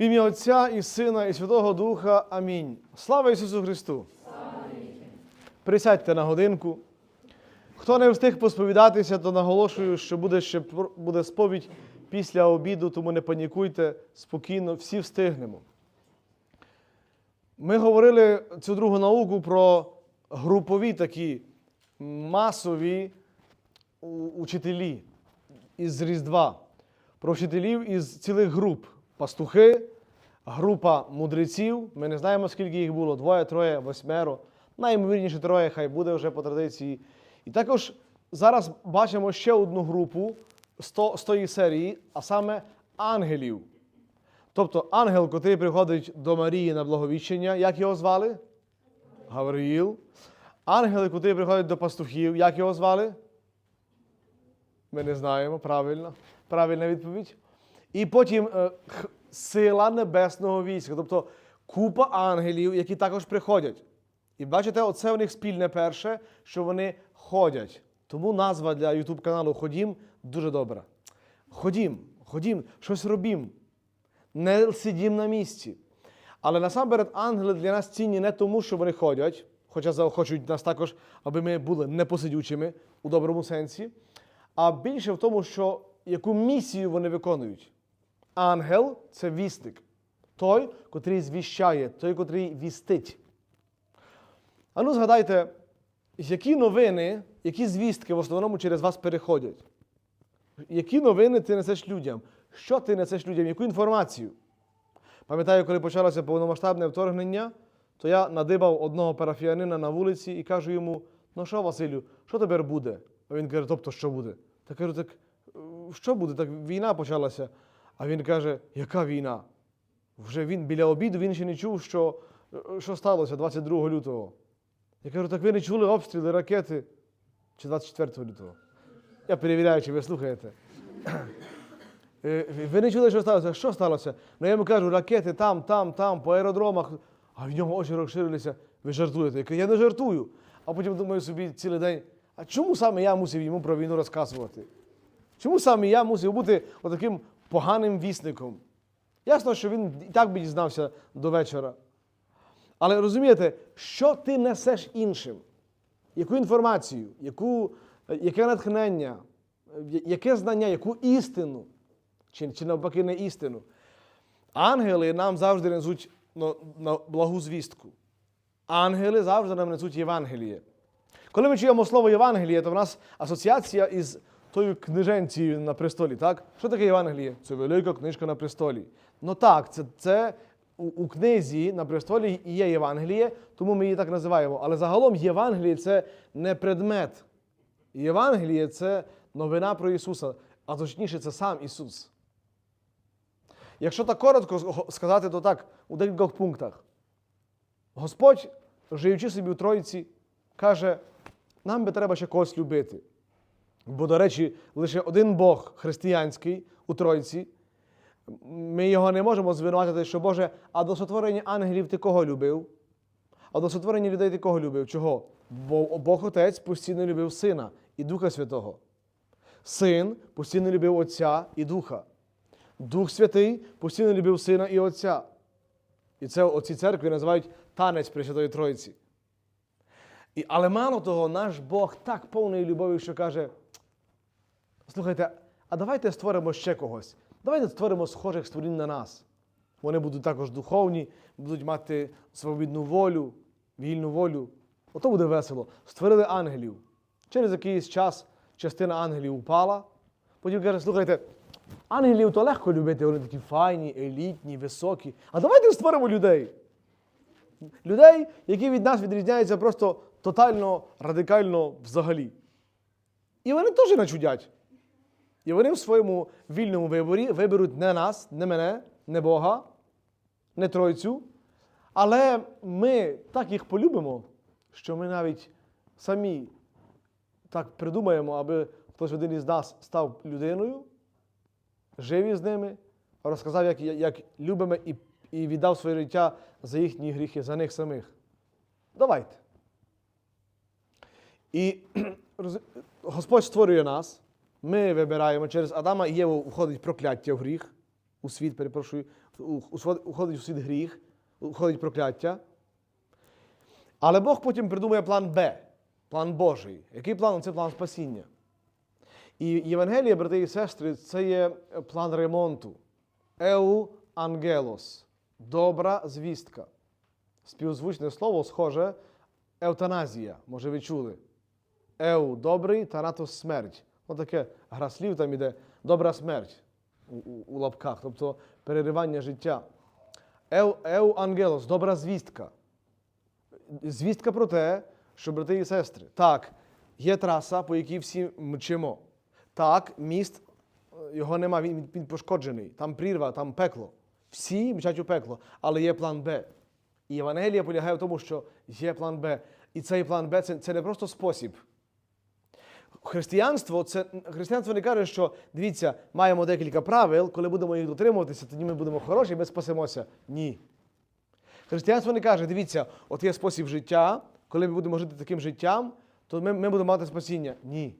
В ім'я Отця і Сина, і Святого Духа. Амінь. Слава Ісусу Христу! Присядьте на годинку. Хто не встиг посповідатися, то наголошую, що буде ще буде сповідь після обіду, тому не панікуйте спокійно, всі встигнемо. Ми говорили цю другу науку про групові такі масові учителі із Різдва, про вчителів із цілих груп. Пастухи, група мудреців. Ми не знаємо, скільки їх було: двоє, троє, восьмеро. Найімовірніше троє, хай буде вже по традиції. І також зараз бачимо ще одну групу з то- з тої серії, а саме ангелів. Тобто ангел, котрий приходить до Марії на благовіщення, як його звали? Гавриїл. Ангели, котрий приходить до пастухів, як його звали? Ми не знаємо, правильно. Правильна відповідь. І потім е, сила небесного війська, тобто купа ангелів, які також приходять. І бачите, оце в них спільне перше, що вони ходять. Тому назва для YouTube каналу Ходім дуже добра. Ходім, ходім, щось робім. Не сидім на місці. Але насамперед ангели для нас цінні не тому, що вони ходять, хоча заохочують нас також, аби ми були непосидючими у доброму сенсі, а більше в тому, що яку місію вони виконують. Ангел це вістик, той, котрий звіщає, той, котрий вістить. А ну згадайте, які новини, які звістки в основному через вас переходять? Які новини ти несеш людям? Що ти несеш людям? Яку інформацію? Пам'ятаю, коли почалося повномасштабне вторгнення, то я надибав одного парафіянина на вулиці і кажу йому: ну що, Василю, що тепер буде? А він каже, тобто що буде? Та кажу, так е, що буде? Так війна почалася. А він каже, яка війна? Вже він біля обіду він ще не чув, що, що сталося 22 лютого. Я кажу, так ви не чули обстріли ракети чи 24 лютого? Я перевіряю, чи ви слухаєте. Е, Ви не чули, що сталося? Що сталося? Ну я йому кажу, ракети там, там, там, по аеродромах. А в нього очі розширилися. Ви жартуєте. Я кажу, я не жартую. А потім думаю собі цілий день, а чому саме я мусив йому про війну розказувати? Чому саме я мусив бути отаким поганим вісником? Ясно, що він і так би дізнався до вечора. Але розумієте, що ти несеш іншим? Яку інформацію, яку, яке натхнення, яке знання, яку істину, чи, чи навпаки не істину. Ангели нам завжди несуть ну, на благу звістку. Ангели завжди нам несуть Євангеліє. Коли ми чуємо слово Євангеліє, то в нас асоціація із тою книженцією на престолі. Так? Що таке Євангеліє? Це велика книжка на престолі. Ну так, це, це у, у книзі на престолі є Євангеліє, тому ми її так називаємо. Але загалом Євангеліє це не предмет. Євангеліє це новина про Ісуса, а точніше, це сам Ісус. Якщо так коротко сказати, то так, у декількох пунктах. Господь, живучи собі у Тройці, каже, нам би треба ще когось любити. Бо, до речі, лише один Бог християнський у Тройці. Ми його не можемо звинуватити, що Боже, а до сотворення ангелів ти кого любив? А до сотворення людей ти кого любив? Чого? Бо Бог Отець постійно любив Сина і Духа Святого. Син постійно любив Отця і Духа. Дух Святий постійно любив Сина і Отця. І це оці церкви називають танець Пресвятої Тройці. І, але мало того, наш Бог так повний любові, що каже: слухайте, а давайте створимо ще когось. Давайте створимо схожих створінь на нас. Вони будуть також духовні, будуть мати свобідну волю, вільну волю. Ото буде весело. Створили ангелів. Через якийсь час частина ангелів упала. Потім каже, слухайте, ангелів то легко любити, вони такі файні, елітні, високі. А давайте створимо людей. Людей, які від нас відрізняються просто тотально, радикально взагалі. І вони теж начудять. І вони в своєму вільному виборі виберуть не нас, не мене, не Бога, не Тройцю. Але ми так їх полюбимо, що ми навіть самі так придумаємо, аби хтось один із нас став людиною, жив із ними, розказав, як, як любимо і, і віддав своє життя за їхні гріхи, за них самих. Давайте. І Господь створює нас, ми вибираємо через Адама і Єву входить прокляття в гріх, у світ, перепрошую, уходить у світ гріх, уходить прокляття. Але Бог потім придумує план Б, план Божий. Який план? Це план спасіння. І Євангелія, брати і сестри, це є план ремонту. Еу ангелос. Добра звістка. Співзвучне слово схоже евтаназія. Може, ви чули. Еу добрий, танатос смерть. Ось таке гра слів там іде добра смерть у, у, у лапках, тобто переривання життя. Еу, еу ангелос, добра звістка. Звістка про те, що брати і сестри, так, є траса, по якій всі мчимо. Так, міст, е, його нема, він, він пошкоджений. Там прірва, там пекло. Всі мчать у пекло, але є план Б. І Євангелія полягає в тому, що є план Б. І цей план Б це, це не просто спосіб. Християнство це християнство не каже, що дивіться, маємо декілька правил, коли будемо їх дотримуватися, тоді ми будемо хороші, ми спасемося. Ні. Християнство не каже, дивіться, от є спосіб життя, коли ми будемо жити таким життям, то ми, ми будемо мати спасіння. Ні.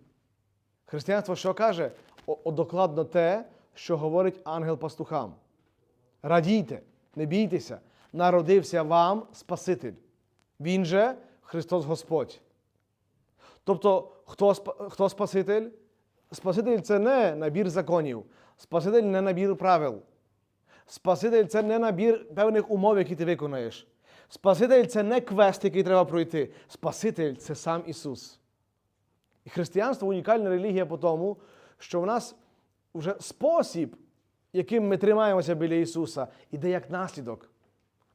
Християнство що каже? О, о, докладно те, що говорить ангел пастухам. Радійте, не бійтеся, народився вам Спаситель. Він же Христос Господь. Тобто, хто, хто Спаситель? Спаситель це не набір законів, Спаситель не набір правил. Спаситель це не набір певних умов, які ти виконаєш. Спаситель це не квест, який треба пройти. Спаситель це сам Ісус. І християнство унікальна релігія по тому, що в нас вже спосіб, яким ми тримаємося біля Ісуса, іде як наслідок.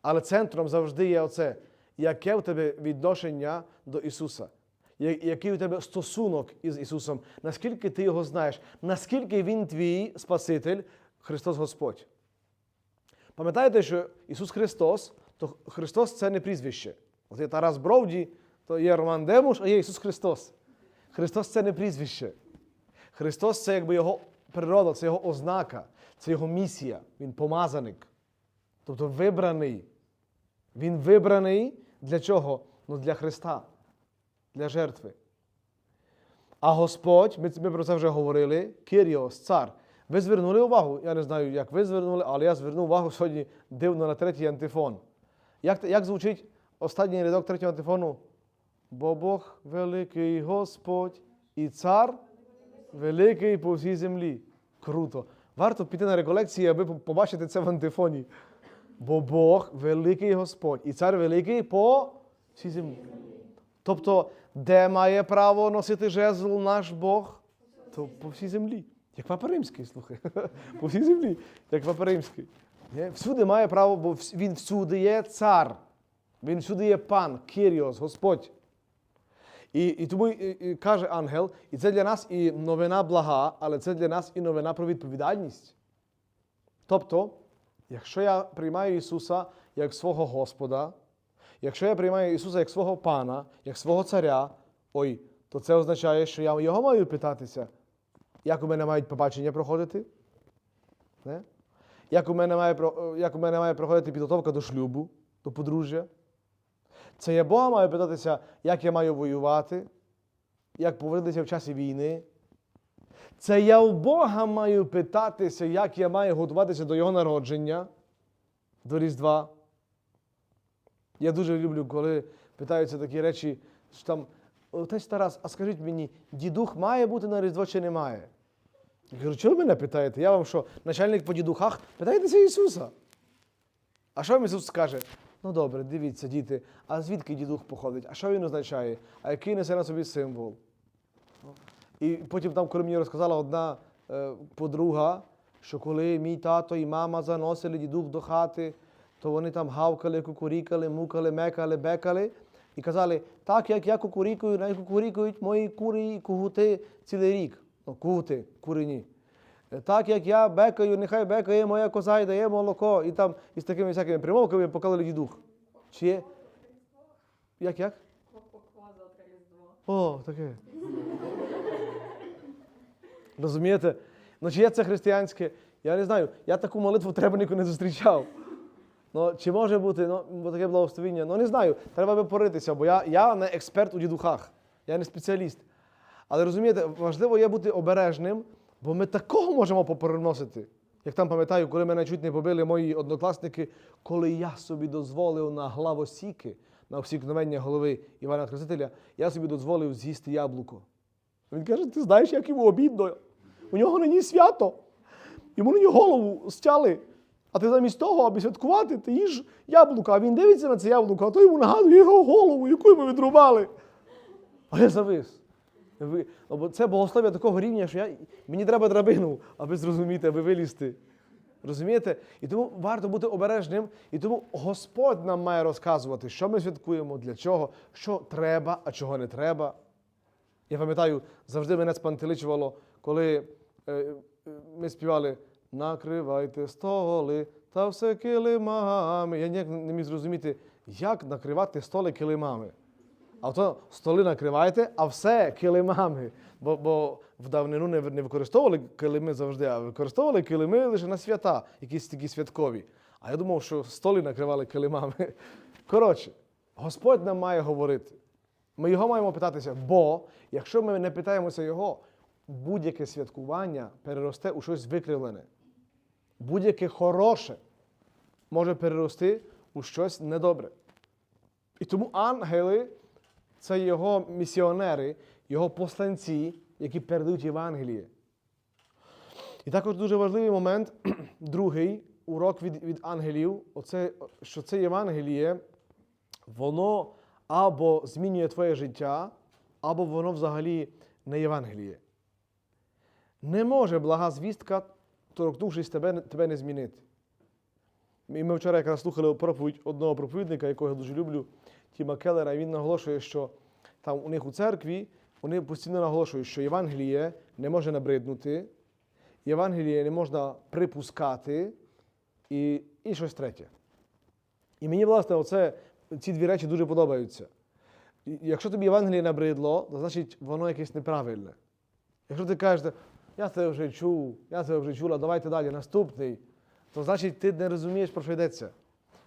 Але центром завжди є оце, яке в тебе відношення до Ісуса, який у тебе стосунок із Ісусом, наскільки ти його знаєш, наскільки Він твій Спаситель, Христос Господь. Пам'ятаєте, що Ісус Христос, то Христос це не прізвище. От є Тарас Бровді, то є Роман Демуш, а є Ісус Христос. Христос це не прізвище. Христос це якби Його природа, це Його ознака, це Його місія. Він помазаник. Тобто вибраний. Він вибраний для чого? Ну для Христа, для жертви. А Господь, ми, ми про це вже говорили, Киріос, цар. Ви звернули увагу, я не знаю, як ви звернули, але я звернув увагу сьогодні дивно на третій антифон. Як, як звучить останній рядок третього антифону? Бо Бог великий Господь і цар великий по всій землі. Круто. Варто піти на реколекції, аби побачити це в антифоні. Бо Бог великий Господь і цар великий по всій землі. Тобто, де має право носити жезл наш Бог? То по всій землі. Як Папа Римський, слухай. По всій землі, як Папа Римський. Всюди має право, бо він всюди є цар. Він всюди є пан, Кіріос, Господь. І, і тому і, і каже ангел, і це для нас і новина блага, але це для нас і новина про відповідальність. Тобто, якщо я приймаю Ісуса як свого Господа, якщо я приймаю Ісуса як свого пана, як свого царя, ой, то це означає, що я його маю питатися, як у мене мають побачення проходити? Не? Як, у мене має, як у мене має проходити підготовка до шлюбу, до подружжя? Це я Бога маю питатися, як я маю воювати, як поводитися в часі війни. Це я у Бога маю питатися, як я маю готуватися до Його народження, до Різдва. Я дуже люблю, коли питаються такі речі, що там, отець Тарас, а скажіть мені, дідух має бути на Різдво чи не має? Я кажу, чого ви мене питаєте? Я вам що, начальник по дідухах? Питайтеся Ісуса. А що вам Ісус скаже? Ну добре, дивіться, діти, а звідки дідух походить? А що він означає? А який несе на собі символ? І потім там, коли мені розказала одна е, подруга, що коли мій тато і мама заносили дідух до хати, то вони там гавкали, кукурікали, мукали, мекали, бекали і казали, так як я кукурікую, не кукурікують мої кури і кугути цілий рік. Ну, кугути, курині. Так як я бекаю, нехай бекає моя коза і дає молоко. І там із такими всякими примовками покалили дідух. Чи є? Як як? О, таке. Розумієте? Ну, чи є це християнське? Я не знаю. Я таку молитву треба не зустрічав. Ну, чи може бути ну, таке благословіння? Ну, не знаю. Треба би поритися, бо я, я не експерт у дідухах. Я не спеціаліст. Але розумієте, важливо є бути обережним, бо ми такого можемо попереносити. Як там пам'ятаю, коли мене чуть не побили мої однокласники, коли я собі дозволив на главосіки, на всікновення голови Івана Хрестителя, я собі дозволив з'їсти яблуко. Він каже: ти знаєш, як йому обідно? У нього нині свято. Йому нині голову стяли. А ти замість того, аби святкувати, ти їж яблуко, а він дивиться на це яблуко, а то йому нагадує його голову, яку йому відрубали. А я завис. Це богослов'я такого рівня, що я, мені треба драбину, аби зрозуміти, аби вилізти. Розумієте? І тому варто бути обережним. І тому Господь нам має розказувати, що ми святкуємо, для чого, що треба, а чого не треба. Я пам'ятаю, завжди мене спантеличувало, коли е, е, ми співали Накривайте столи та все килимами. Я ніяк не міг зрозуміти, як накривати столи килимами. А то столи накриваєте, а все килимами. Бо, бо в давнину не, не використовували килими завжди, а використовували килими лише на свята, якісь такі святкові. А я думав, що столи накривали килимами. Коротше, Господь нам має говорити. Ми його маємо питатися, бо якщо ми не питаємося його, будь-яке святкування переросте у щось викривлене. Будь-яке хороше може перерости у щось недобре. І тому ангели це його місіонери, його посланці, які передають Євангеліє. І також дуже важливий момент, другий урок від, від ангелів, оце, що це Євангеліє, воно або змінює твоє життя, або воно взагалі не Євангеліє. Не може блага звістка, торкнувшись тебе, тебе не змінити. І ми вчора якраз слухали проповідь одного проповідника, якого я дуже люблю, Тіма Келлера, і він наголошує, що там у них у церкві вони постійно наголошують, що Євангеліє не може набриднути, Євангеліє не можна припускати і, і щось третє. І мені, власне, оце, ці дві речі дуже подобаються. Якщо тобі Євангеліє набридло, то значить воно якесь неправильне. Якщо ти кажеш, я це вже чув, я це вже чула, давайте далі, наступний, то значить ти не розумієш, про що йдеться.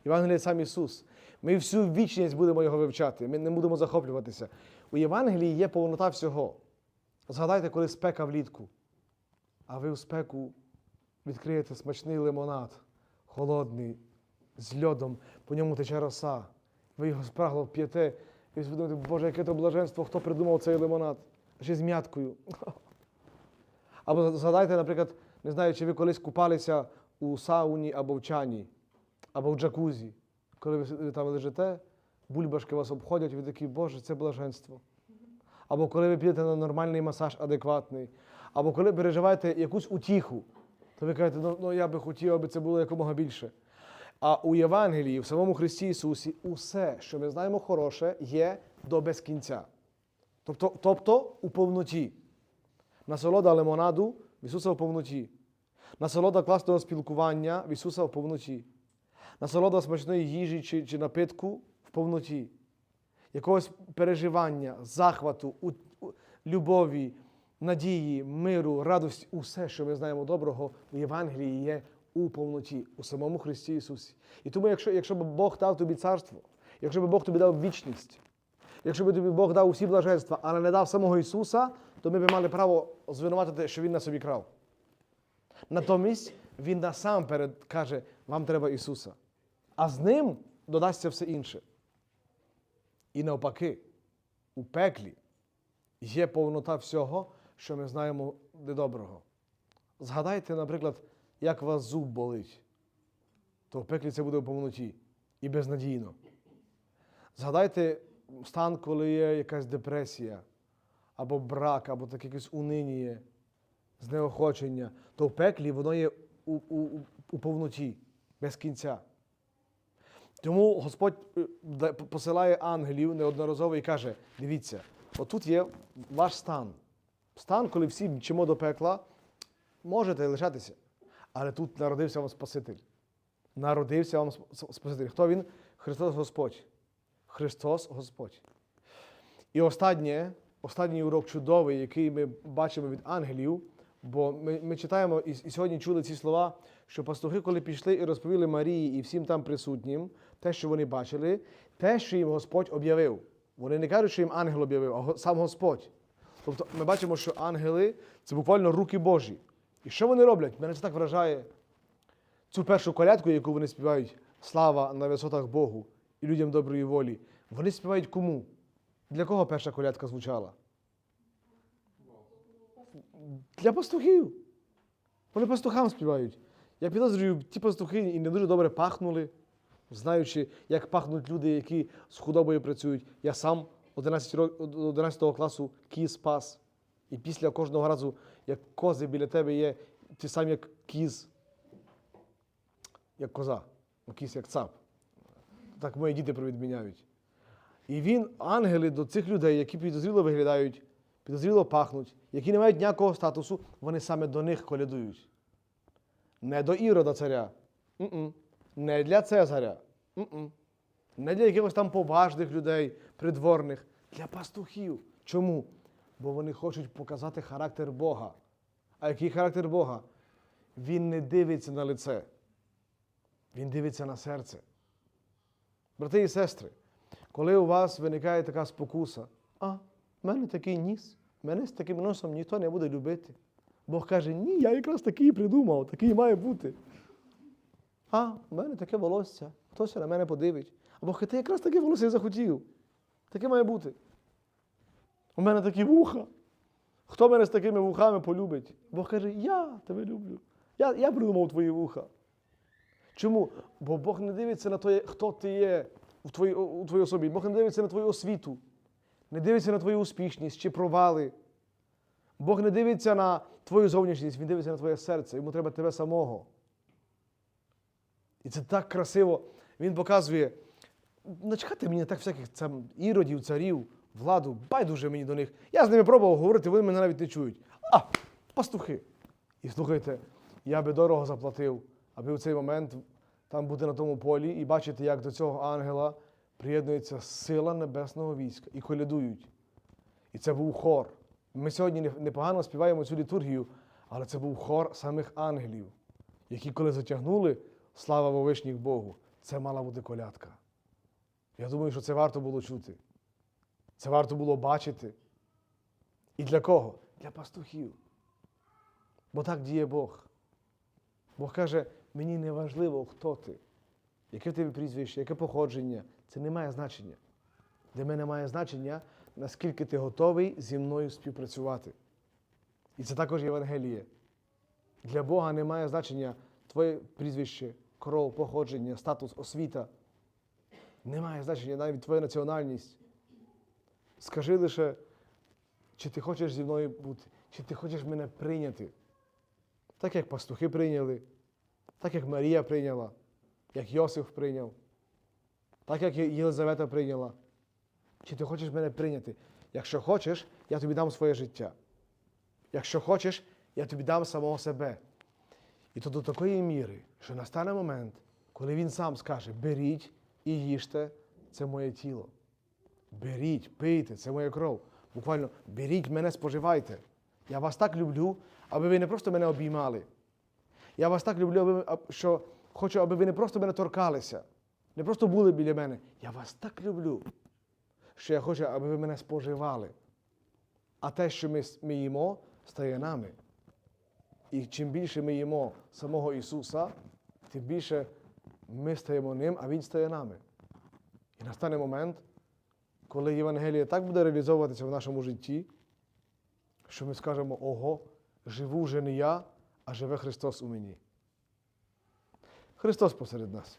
Євангеліє сам Ісус. Ми всю вічність будемо його вивчати, ми не будемо захоплюватися. У Євангелії є повнота всього. Згадайте, коли спека влітку, а ви в спеку відкриєте смачний лимонад, холодний, з льодом, по ньому тече роса. Ви його спрагло п'єте, і ви думаєте, Боже, яке то блаженство, хто придумав цей лимонад? Ще з м'яткою. Або згадайте, наприклад, не знаю, чи ви колись купалися у сауні або в чані, або в джакузі. Коли ви, там лежите, бульбашки вас обходять, і ви такі, Боже, це блаженство. Або коли ви підете на нормальний масаж адекватний, або коли переживаєте якусь утіху, то ви кажете, ну, ну я би хотів, аби це було якомога більше. А у Євангелії, в самому Христі Ісусі, усе, що ми знаємо хороше, є до безкінця. Тобто, тобто у повноті. Насолода лимонаду в Ісуса в повноті. Насолода класного спілкування в Ісуса в повноті. Насолода смачної їжі чи, чи напитку в повноті. Якогось переживання, захвату, у, у- любові, надії, миру, радості, усе, що ми знаємо доброго в Євангелії, є у повноті, у самому Христі Ісусі. І тому, якщо, якщо б Бог дав тобі царство, якщо б Бог тобі дав вічність, якщо б тобі Бог дав усі блаженства, але не дав самого Ісуса, то ми б мали право звинуватити, що Він на собі крав. Натомість Він насамперед каже, вам треба Ісуса. А з ним додасться все інше. І навпаки, у пеклі є повнота всього, що ми знаємо недоброго. Згадайте, наприклад, як вас зуб болить, то в пеклі це буде в повноті і безнадійно. Згадайте стан, коли є якась депресія, або брак, або таке якесь униніє, знеохочення, то в пеклі воно є у, у, у- повноті, без кінця. Тому Господь е, посилає ангелів неодноразово і каже: дивіться, отут є ваш стан. Стан, коли всі мчимо до пекла, можете лишатися. Але тут народився вам Спаситель. Народився вам Спаситель. Хто він? Христос Господь. Христос Господь. І останнє, останній урок чудовий, який ми бачимо від ангелів, бо ми, ми читаємо і, і сьогодні чули ці слова, що пастухи, коли пішли і розповіли Марії і всім там присутнім, те, що вони бачили, те, що їм Господь об'явив. Вони не кажуть, що їм ангел об'явив, а сам Господь. Тобто ми бачимо, що ангели це буквально руки Божі. І що вони роблять? Мене це так вражає. цю першу колядку, яку вони співають, слава на висотах Богу і людям доброї волі, вони співають кому? Для кого перша колядка звучала? Для пастухів. Вони пастухам співають. Я підозрюю, ті пастухи і не дуже добре пахнули, знаючи, як пахнуть люди, які з худобою працюють. Я сам 11, рок- 11 класу кіз пас. І після кожного разу, як кози біля тебе є, ти сам як кіз, як коза, ну, кіз як цап. Так мої діти провідміняють. І він, ангели до цих людей, які підозріло виглядають, підозріло пахнуть, які не мають ніякого статусу, вони саме до них колядують. Не до Ірода царя, М-м. не для Цезаря, М-м. не для якихось там поважних людей, придворних, для пастухів. Чому? Бо вони хочуть показати характер Бога. А який характер Бога? Він не дивиться на лице, він дивиться на серце. Брати і сестри, коли у вас виникає така спокуса, а в мене такий ніс, мене з таким носом ніхто не буде любити. Бог каже, ні, я якраз такий придумав, такий має бути. А, в мене таке волосся, хтось на мене подивить. А Бог каже, ти якраз таке волосся захотів. Таке має бути. У мене такі вуха. Хто мене з такими вухами полюбить? Бог каже, я тебе люблю. Я, я придумав твої вуха. Чому? Бо Бог не дивиться на те, хто ти є у твоїй, у твоїй особі. Бог не дивиться на твою освіту, не дивиться на твою успішність чи провали. Бог не дивиться на твою зовнішність, Він дивиться на твоє серце. Йому треба тебе самого. І це так красиво. Він показує, начхати мені так всяких там іродів, царів, владу, байдуже мені до них. Я з ними пробував говорити, вони мене навіть не чують. А, пастухи. І слухайте, я би дорого заплатив, аби у цей момент там бути на тому полі і бачити, як до цього ангела приєднується сила небесного війська і колядують. І це був хор. Ми сьогодні непогано співаємо цю літургію, але це був хор самих ангелів, які, коли затягнули слава вовишніх Богу, це мала бути колядка. Я думаю, що це варто було чути. Це варто було бачити. І для кого? Для пастухів. Бо так діє Бог. Бог каже, мені не важливо, хто ти, яке в тебе прізвище, яке походження. Це не має значення. Для мене має значення, наскільки ти готовий зі мною співпрацювати. І це також Євангеліє. Для Бога не має значення твоє прізвище, кров, походження, статус, освіта. Не має значення навіть твоя національність. Скажи лише, чи ти хочеш зі мною бути, чи ти хочеш мене прийняти. Так як пастухи прийняли, так як Марія прийняла, як Йосиф прийняв, так як Єлизавета прийняла. Чи ти хочеш мене прийняти? Якщо хочеш, я тобі дам своє життя. Якщо хочеш, я тобі дам самого себе. І то до такої міри, що настане момент, коли він сам скаже: беріть і їжте, це моє тіло. Беріть, пийте, це моя кров. Буквально беріть мене, споживайте. Я вас так люблю, аби ви не просто мене обіймали. Я вас так люблю, що хочу, аби ви не просто мене торкалися, не просто були біля мене. Я вас так люблю, що я хочу, аби ви мене споживали. А те, що ми, ми їмо, стає нами. І чим більше ми їмо самого Ісуса, тим більше ми стаємо ним, а Він стає нами. І настане момент, коли Євангеліє так буде реалізовуватися в нашому житті, що ми скажемо, ого, живу вже не я, а живе Христос у мені. Христос посеред нас.